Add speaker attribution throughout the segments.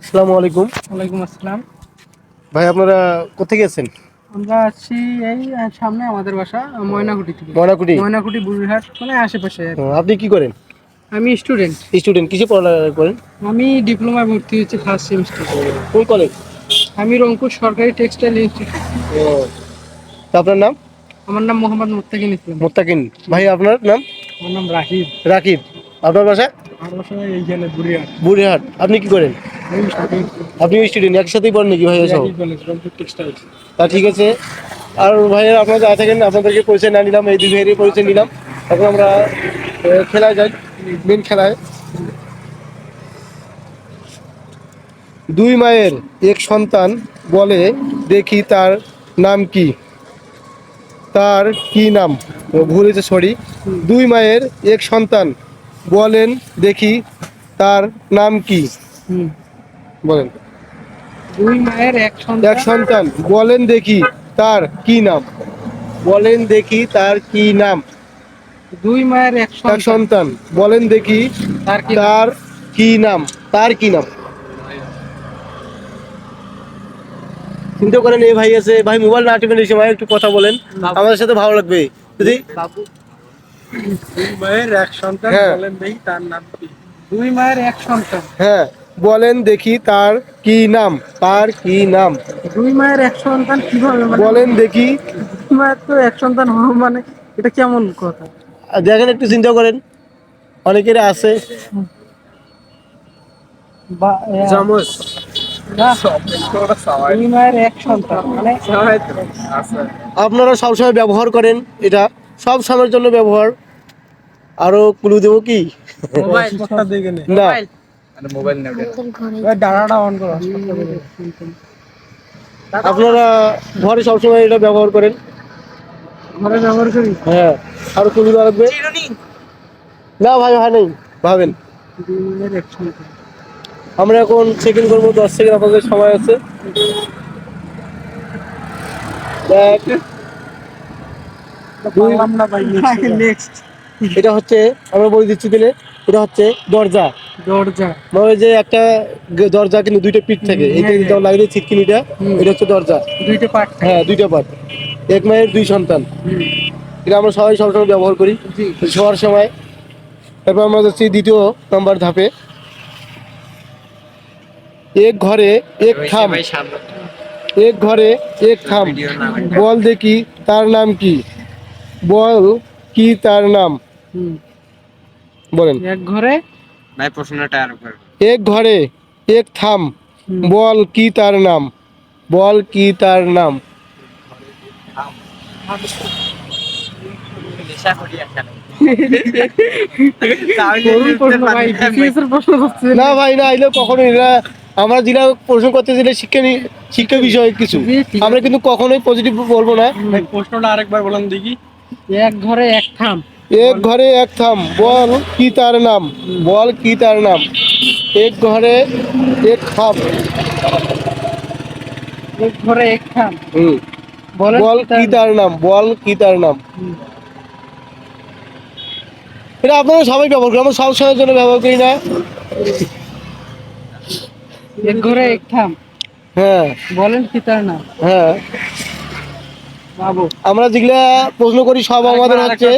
Speaker 1: আসসালামু আলাইকুম।
Speaker 2: ওয়ালাইকুম আসসালাম।
Speaker 1: ভাই আপনারা কোথায় গেছেন
Speaker 2: আমরা আছি এই সামনে আমাদের বাসা ময়নাকুটি থেকে।
Speaker 1: ময়নাকুটি
Speaker 2: ময়নাকুটি বুড়িহাট মানে আশেপাশে
Speaker 1: আপনি কি করেন?
Speaker 2: আমি স্টুডেন্ট।
Speaker 1: স্টুডেন্ট কিসে পড়ালেখা করেন?
Speaker 2: আমি ডিপ্লোমায় ভর্তি হয়েছি ফার্স্ট সেমিস্টার
Speaker 1: কোন কলেজ
Speaker 2: আমি রংপুর সরকারি টেক্সটাইল ইনস্টিটিউট
Speaker 1: আপনার নাম?
Speaker 2: আমার নাম মোহাম্মদ মুত্তাকিন ইসলাম।
Speaker 1: মোত্তাকিন। ভাই আপনার নাম?
Speaker 2: আমার নাম রাহিব
Speaker 1: রাকিব। আপনার বাসা?
Speaker 2: আমার বাসা এইখানে বুড়িহাট।
Speaker 1: বুড়িহাট। আপনি কি করেন? আপনি স্টুডেন্ট একসাথেই পড়েন নাকি ভাই সব তা ঠিক আছে। আর ভাইয়ের আপনারা যা থাকেন, আপনাদেরকে পরিচয় না নিলাম, এই দুই ভাইয়েরই পরিচয় নিলাম। এখন আমরা খেলায় যাই মেন খেলায়। দুই মায়ের এক সন্তান বলে, দেখি তার নাম কি? তার কি নাম? ভুল হয়েছে সরি দুই মায়ের এক সন্তান বলেন, দেখি তার নাম কি? বলেন।
Speaker 2: দুই মায়ের এক
Speaker 1: এক
Speaker 2: সন্তান।
Speaker 1: সন্তান বলেন দেখি তার কি নাম? বলেন দেখি তার কি নাম?
Speaker 2: দুই মায়ের এক সন্তান।
Speaker 1: সন্তান। বলেন দেখি
Speaker 2: তার কি
Speaker 1: তার কি নাম? তার কি নাম? চিন্তা করেন এই ভাই আছে। ভাই মোবাইল না টিপেন এই সময় একটু কথা বলেন। আমাদের সাথে ভালো লাগবে। যদি
Speaker 2: দুই মায়ের এক সন্তান।
Speaker 1: হ্যাঁ।
Speaker 2: বলেন দেখি তার নাম কি? দুই মায়ের এক সন্তান।
Speaker 1: হ্যাঁ। বলেন দেখি তার কি নাম তার কি নাম?
Speaker 2: দুই মায়ের এক সন্তান কীভাবে মানে
Speaker 1: বলেন দেখি।
Speaker 2: দুই মায়ের তো এক সন্তান হওয়া মানে এটা কেমন কথা?
Speaker 1: দেখেন একটু চিন্তা করেন। অনেকের আছে।
Speaker 2: না, মানে
Speaker 1: আপনারা সবসময় ব্যবহার করেন এটা। সব সময়ের জন্য ব্যবহার। আরও ক্লু দেবো কি?
Speaker 2: মোবাইল
Speaker 1: না
Speaker 2: অন করো
Speaker 1: আপনারা ঘরে সবসময় এটা ব্যবহার করেন?
Speaker 2: ঘরে ব্যবহার করি?
Speaker 1: হ্যাঁ আরও ক্লু লাগবে। না ভাই হয় নেই। ভাবেন। আমরা এখন সেকেন্ড করব দশ সেকেন্ড আপনাদের সময় আছে। এটা হচ্ছে আমরা বলে দিচ্ছি দিলে এটা হচ্ছে দরজা।
Speaker 2: দরজা।
Speaker 1: মানে যে একটা দরজা কিন্তু দুইটা পিঠ থাকে।
Speaker 2: হ্যাঁ,
Speaker 1: যেটা লাগলে ছিটকিনিটা এটা হচ্ছে দরজা।
Speaker 2: দুইটা পার্ট
Speaker 1: হ্যাঁ দুইটা পাট এক মায়ের দুই সন্তান। এটা আমরা সবাই সবসময় ব্যবহার করি। শোয়ার সময়। তারপর আমরা যাচ্ছি দ্বিতীয় নাম্বার ধাপে। এক ঘরে এক থাম এক ঘরে এক থাম বল দেখি তার নাম কি? বল কি তার নাম? বলেন।
Speaker 2: এক ঘরে
Speaker 3: ভাই প্রশ্নটা আর
Speaker 1: এক ঘরে এক থাম। বল কি তার নাম? বল কি তার নাম? না ভাই না এগুলো কখনোই না আমরা যেটা প্রশ্ন করতে দিলে শিক্ষা শিক্ষা বিষয়ে কিছু। আমরা কিন্তু কখনোই পজিটিভ বলব না।
Speaker 2: প্রশ্নটা আরেকবার বলেন দেখি। এক ঘরে এক থাম।
Speaker 1: এক ঘরে এক থাম বল কি তার নাম? বল কি তার নাম? এক ঘরে এক থাম।
Speaker 2: এক ঘরে এক থাম।
Speaker 1: হুম। বল কি তার নাম? বল কি তার নাম? এটা আপনারা সবাই ব্যবহার করেন আমরা সব সময়ের জন্য ব্যবহার করি না।
Speaker 2: এক ঘরে এক থাম।
Speaker 1: হ্যাঁ।
Speaker 2: বলেন কি তার নাম?
Speaker 1: হ্যাঁ। আমরা যেগুলা প্রশ্ন করি সব আমাদের হচ্ছে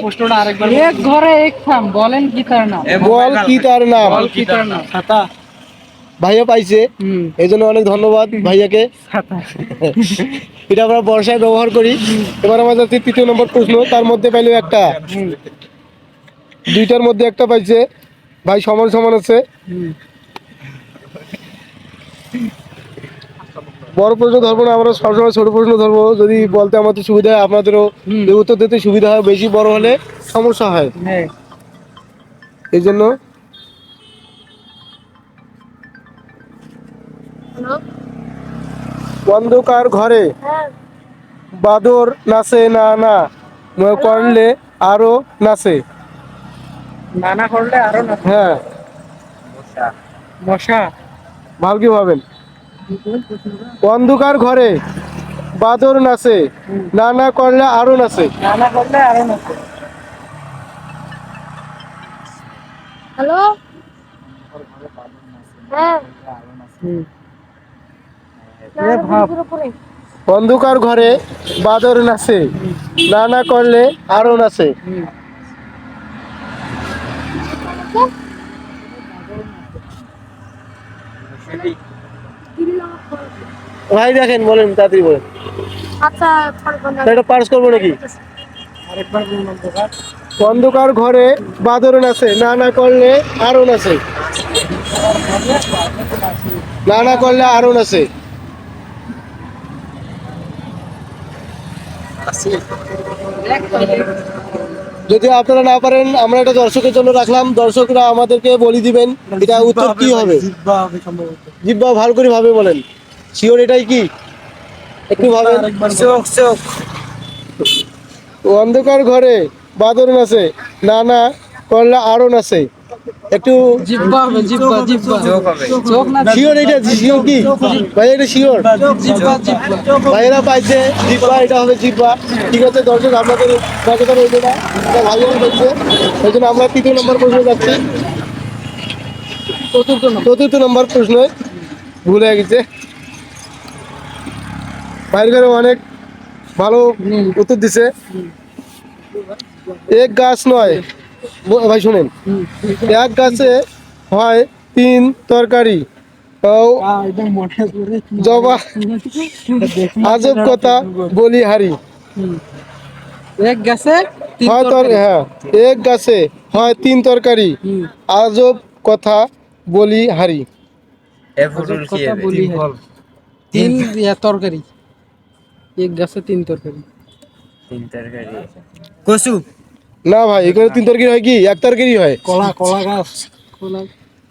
Speaker 2: এক ঘরে এক থাম বলেন কি তার নাম?
Speaker 1: বল কি তার নাম?
Speaker 2: বল কি তার নাম? ছাতা
Speaker 1: ভাইয়া পাইছে। এই জন্য অনেক ধন্যবাদ ভাইয়াকে। এটা আমরা বর্ষায় ব্যবহার করি। এবার আমাদের যাচ্ছে তৃতীয় নম্বর প্রশ্ন তার মধ্যে পাইলো একটা। দুইটার মধ্যে একটা পাইছে। ভাই সমান সমান আছে।
Speaker 2: হুম।
Speaker 1: বড় প্রশ্ন ধরবো না আমরা সবসময় ছোট প্রশ্ন ধরবো। যদি বলতে আমাদের সুবিধা হয় আপনাদেরও উত্তর দিতে সুবিধা হয় বেশি বড় হলে সমস্যা হয়।
Speaker 2: হ্যাঁ।
Speaker 1: এই জন্য অন্ধকার ঘরে বাদর নাচে না না করলে আরও নাচে।
Speaker 2: নানা করলে আরও না
Speaker 1: হ্যাঁ।
Speaker 2: মশা।
Speaker 1: ভালো কি ভাবেন। অন্ধকার ঘরে বাদর নাচে নানা করলে আরও নাচে।
Speaker 2: নানা করলে আরও না
Speaker 4: হ্যালো? হ্যাঁ।
Speaker 2: ভাব
Speaker 1: অন্ধকার ঘরে বাদর নাচে নানা করলে আরও নাচে। ভাই দেখেন বলেন তাড়াতাড়ি বলেন।
Speaker 4: আচ্ছা পারব
Speaker 1: এটা পার্স করব নাকি?
Speaker 2: অন্ধকার।
Speaker 1: ঘরে বাদর আছে না না করলে আরও আছে। না না করলে আরও আছে। যদি আপনারা না পারেন আমরা এটা দর্শকের জন্য রাখলাম। দর্শকরা আমাদেরকে বলি দিবেন এটা উত্তর কি হবে?
Speaker 2: জিব্বা
Speaker 1: জিব্বা ভালো করে ভাবে বলেন। শিওর এটাই কি? একটু ভাবেন।
Speaker 2: চোখ চোখ।
Speaker 1: অন্ধকার ঘরে বাদর নাচে না না করলে আরও নাচে একটু
Speaker 2: জিব্বা জিব্বা জিব্বা
Speaker 3: চোখ
Speaker 2: না
Speaker 1: শিওর এটা শিওর কি? ভাই এটা শিওর
Speaker 2: জিব্বা জিব্বা
Speaker 1: ভাইয়েরা পাইছে জিব্বা এটা হবে জিব্বা ঠিক আছে দর্শক আপনাদের কথা রয়েছে না এটা ভাইয়েরা পাইছে ওই জন্য আমরা তৃতীয় নম্বর প্রশ্ন যাচ্ছি।
Speaker 2: চতুর্থ নম্বর।
Speaker 1: চতুর্থ নম্বর প্রশ্ন ভুলে গেছে। ভাইয়ের ঘরে অনেক ভালো উত্তর দিছে। এক গাছ নয়। ভাই শুনেন। এক গাছে হয় তিন তরকারি। জবা আজব কথা বলি হারি।
Speaker 2: এক গেছে
Speaker 1: হয় হ্যাঁ এক গাছে হয় তিন তরকারি। আজব কথা বলি হারি।
Speaker 2: তিন তরকারি। এক গাছে তিন তরকারি।
Speaker 3: তিন তরকারি। কসু?
Speaker 1: না ভাই এখানে তিন তরকারি হয় কি? এক তরকারি হয়?
Speaker 2: কলা কলা গাছ। কলা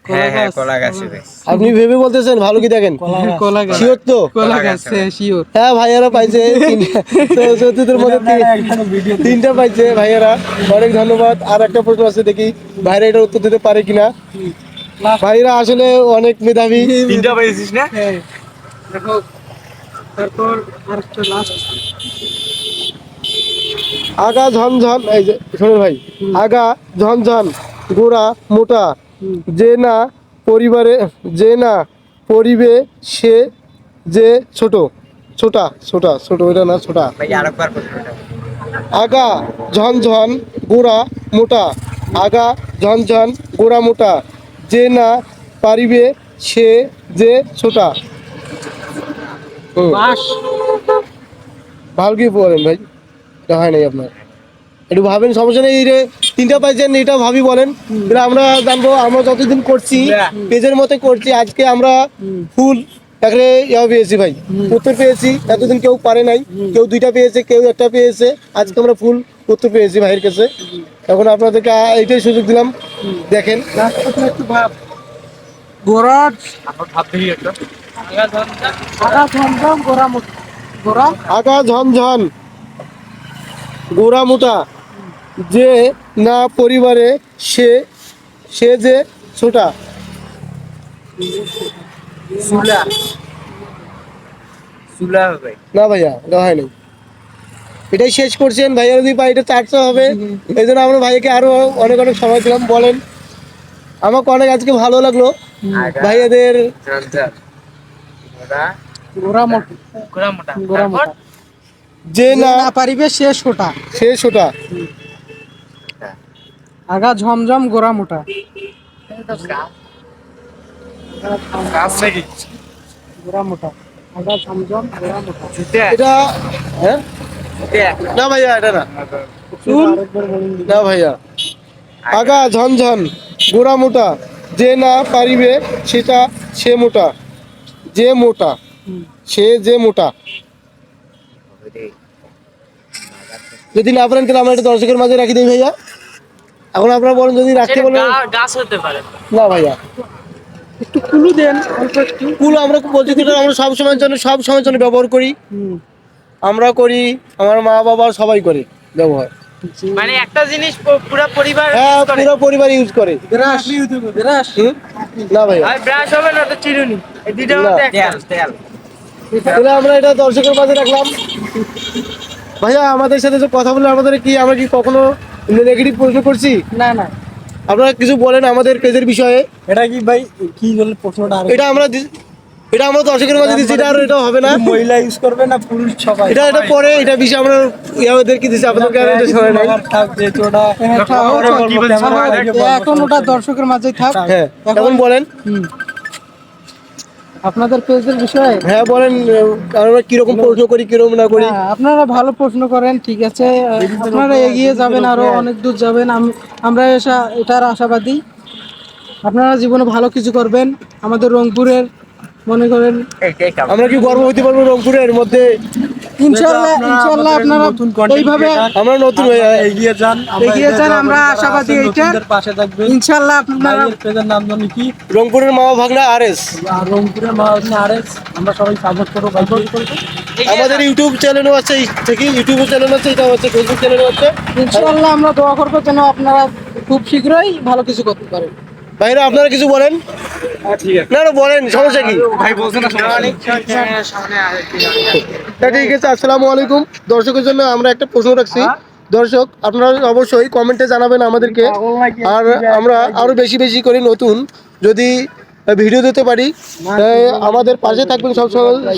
Speaker 3: হ্যাঁ হ্যাঁ কলা গাছ
Speaker 1: আপনি ভেবে বলতেছেন ভালো কি দেখেন?
Speaker 2: কলা গাছ।
Speaker 1: শিওর তো?
Speaker 2: কলা
Speaker 3: কলা
Speaker 2: গাছ
Speaker 3: গাছ
Speaker 2: শিওর।
Speaker 1: হ্যাঁ ভাইয়ারা পাইছে। চতুর্থের মধ্যে তিনটা পাইছে ভাইয়ারা। অনেক ধন্যবাদ। আর একটা প্রশ্ন আছে দেখি ভাইরা এটা উত্তর দিতে পারে কিনা? ভাইরা আসলে অনেক মেধাবী।
Speaker 3: তিনটা পাইছিস না?
Speaker 2: তারপর আরেকটা লাস্ট
Speaker 1: আগা ঝনঝন এই যে শোনেন ভাই আগা ঝনঝন গোড়া মোটা যে না পরিবারে যে না পরিবে সে যে ছোট ছোটা ছোটা ছোট এটা না ছোটা।
Speaker 3: ভাই আরেকবার প্রশ্নটা
Speaker 1: আগা ঝনঝন গোড়া মোটা আগা ঝনঝন গোড়া মোটা যে না পারিবে সে যে ছোটা।
Speaker 2: বাস।
Speaker 1: ভালো কি বলেন ভাই? এটা হয় নাই আপনার। একটু ভাবেন সমস্যা নেই তিনটা পাইছেন এটা ভাবি বলেন। আমরা জানব আমরা যতদিন করছি পেজের মতো করছি আজকে আমরা ফুল পেয়েছি ভাই। উত্তর পেয়েছি এতদিন কেউ পারে নাই কেউ দুইটা পেয়েছে কেউ একটা পেয়েছে আজকে আমরা ফুল উত্তর পেয়েছি ভাইয়ের কাছে। এখন আপনাদেরকে এইটাই সুযোগ দিলাম দেখেন।
Speaker 2: একটু ভাব। আগা
Speaker 1: ঝনঝন গোড়া মোটা। যে না পরিবারে সে সে যে ছোটা। না ভাইয়া এটা হয় নাই। এটাই শেষ করছেন ভাইয়া যদি পাই এটা চারশো হবে এই জন্য আমরা ভাইয়াকে আরও অনেক অনেক সময় দিলাম বলেন। আমাকে অনেক আজকে ভালো লাগল। ভাইয়াদের
Speaker 2: মোটা
Speaker 3: মোটা
Speaker 2: মোটা
Speaker 1: যে না
Speaker 2: পারিবে সে ছোটা
Speaker 1: সে ছোটা
Speaker 2: আগা ঝমঝম গোড়া মোটা গোড়া মোটা আগা ঝমঝম গোড়া মোটা
Speaker 1: এটা হ্যাঁ না ভাইয়া এটা না।
Speaker 2: চুল?
Speaker 1: না ভাইয়া। আগা ঝনঝন গোড়া মোটা যে না পারিবে সেটা সে মোটা। যে মোটা সে যে মোটা। যদি না পারেন তাহলে আমরা এটা দর্শকের মাঝে রাখি দিই ভাইয়া। এখন আপনারা বলেন যদি রাখতে বলেন।
Speaker 3: গাছ হতে পারে।
Speaker 1: না ভাইয়া।
Speaker 2: একটু কুলু দেন অল্প একটু।
Speaker 1: কুল আমরা প্রযুক্তিটা আমরা সব সময়ের জন্য সব সময়ের জন্য ব্যবহার করি। আমরা করি আমার মা বাবা সবাই করে ব্যবহার।
Speaker 3: মানে একটা জিনিস পুরো পরিবার
Speaker 1: হ্যাঁ পুরো পরিবার ইউজ করে।
Speaker 2: ব্রাশ। ব্রাশ।
Speaker 1: না ভাইয়া
Speaker 3: আর ব্রাশ হবে না তো চিরুনি। এই দুইটার মধ্যে একটা। তেল
Speaker 1: তাহলে আমরা এটা দর্শকের মাঝে রাখলাম। ভাইয়া আমাদের সাথে যে কথা বলে আমাদের কি আমরা কি কখনো নেগেটিভ প্রশ্ন করছি?
Speaker 2: না না।
Speaker 1: আপনারা কিছু বলেন আমাদের পেজের বিষয়ে।
Speaker 2: এটা কি ভাই কি বলে প্রশ্নটা
Speaker 1: এটা আমরা দি- এটা আমরা দর্শকের মাঝে দিচ্ছি এটা আর এটা হবে না।
Speaker 5: মহিলা ইউজ করবে না পুরুষ সবাই?
Speaker 1: এটা এটা পরে এটা বিষয় আমরা ইয়াদেরকে দিচ্ছি আপনাদেরকে আর এটা শোনা নাই
Speaker 2: এখন ওটা দর্শকের মাঝেই থাক।
Speaker 1: হ্যাঁ। এখন বলেন।
Speaker 2: আপনাদের পেজের বিষয়ে?
Speaker 1: হ্যাঁ বলেন আমরা কীরকম প্রশ্ন করি কীরকম না করি?
Speaker 2: হ্যাঁ, আপনারা ভালো প্রশ্ন করেন ঠিক আছে। আপনারা এগিয়ে যাবেন আরও অনেক দূর যাবেন। আমরা এসা এটার আশাবাদী। আপনারা জীবনে ভালো কিছু করবেন। আমাদের রংপুরের মনে করেন
Speaker 1: আমরা কি গর্ব পারব রংপুরের মধ্যে
Speaker 2: ইনশাল্লাহ ইনশাল্লাহ আপনারা এইভাবে
Speaker 1: আমরা নতুন
Speaker 5: এগিয়ে যান
Speaker 2: এগিয়ে যান, আমরা আশাবাদী এইটার।
Speaker 5: নতুনদের পাশে থাকবেন।
Speaker 2: ইনশাল্লাহ আপনারা
Speaker 5: পেজের নাম জানি কি?
Speaker 1: রংপুরের মামা ভাগনা আর এস
Speaker 5: আর রংপুরের মা হচ্ছে আরএস। আমরা সবাই সাপোর্ট করব ভাই
Speaker 1: আমাদের ইউটিউব চ্যানেলও আছে এই থেকে ইউটিউব চ্যানেল আছে এটা হচ্ছে ফেসবুক চ্যানেল আছে।
Speaker 2: ইনশাল্লাহ আমরা দোয়া করব যেন আপনারা খুব শীঘ্রই ভালো কিছু করতে পারেন।
Speaker 1: ভাইরা আপনারা কিছু বলেন? না না বলেন সমস্যা কি? ঠিক আছে আসসালামু আলাইকুম। দর্শকের জন্য আমরা একটা প্রশ্ন রাখছি। দর্শক আপনারা অবশ্যই কমেন্টে জানাবেন আমাদেরকে। আর আমরা আরও বেশি বেশি করে নতুন। যদি ভিডিও দিতে পারি। আমাদের পাশে থাকবেন সব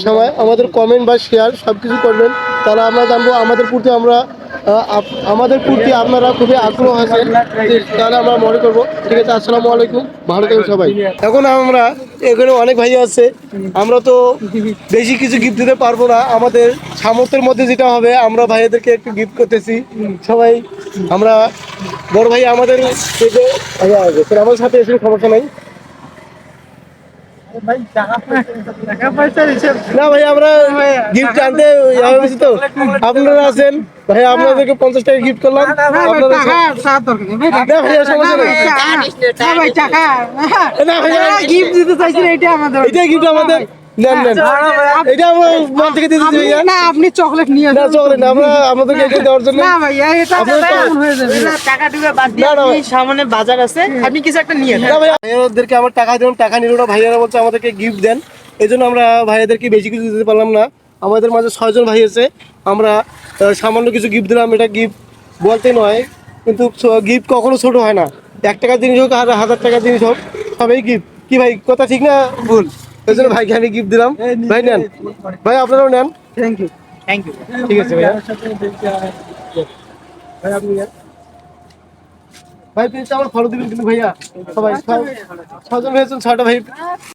Speaker 1: সময় আমাদের কমেন্ট বা শেয়ার সব কিছু করবেন। তাহলে আমরা জানব আমাদের প্রতি আমরা আমাদের প্রতি আপনারা খুবই আগ্রহ আছেন। তাহলে আমরা মনে করব। ঠিক আছে আসসালামু আলাইকুম। ভালো থাকবেন সবাই। এখন আমরা এখানে অনেক ভাই আছে। আমরা তো বেশি কিছু গিফট দিতে পারব না। আমাদের সামর্থ্যের মধ্যে যেটা হবে আমরা ভাইয়াদেরকে একটু গিফট করতেছি। সবাই আমরা বড় ভাই আমাদের আছে আমার সাথে এসে সমস্যা নাই। না ভাই আমরা গিফট আনতে তো। আপনারা আছেন। ভাই আপনাদেরকে পঞ্চাশ টাকা গিফট করলাম। না
Speaker 2: ভাই। গিফট দিতে চাইছেন এটা আমাদের
Speaker 1: এটাই গিফট আমাদের। নেন নেন এটা আমরা মন থেকে
Speaker 2: না আপনি চকলেট নিয়ে
Speaker 1: না
Speaker 2: আসেন।
Speaker 1: না আমরা আপনাদেরকে এটা দেওয়ার জন্য
Speaker 2: না ভাইয়া এটা কেমন হয়ে যাবে।
Speaker 3: টাকা টুকা বাদ দিয়ে
Speaker 1: না, না,
Speaker 3: আপনি সামনে বাজার আছে আপনি কিছু একটা নিয়ে নেন
Speaker 1: না ভাই ভাইয়াদেরকে আমার টাকা দিলাম টাকা নিল না ভাইয়ারা বলছে আমাদেরকে গিফট দেন। এই জন্য আমরা ভাইয়াদেরকে বেশি কিছু দিতে পারলাম না। আমাদের মাঝে ছয়জন ভাই আছে আমরা সামান্য কিছু গিফট দিলাম এটা গিফট বলতে নয় কিন্তু গিফট কখনো ছোট হয় না। এক টাকার জিনিস হোক আর হাজার টাকার জিনিস হোক সবাই গিফট কি ভাই কথা ঠিক না ভুল? এই জন্য ভাইকে আমি গিফট দিলাম। ভাই নেন। ভাই আপনারাও নেন।
Speaker 2: থ্যাংক ইউ
Speaker 3: থ্যাংক ইউ
Speaker 1: ঠিক আছে ভাইয়া। ভাই আপনি ভাই প্লিজ আমার ফলো দিবেন কিন্তু ভাইয়া। সবাই ছয়- ছজন হয়েছেন ছটা ভাই।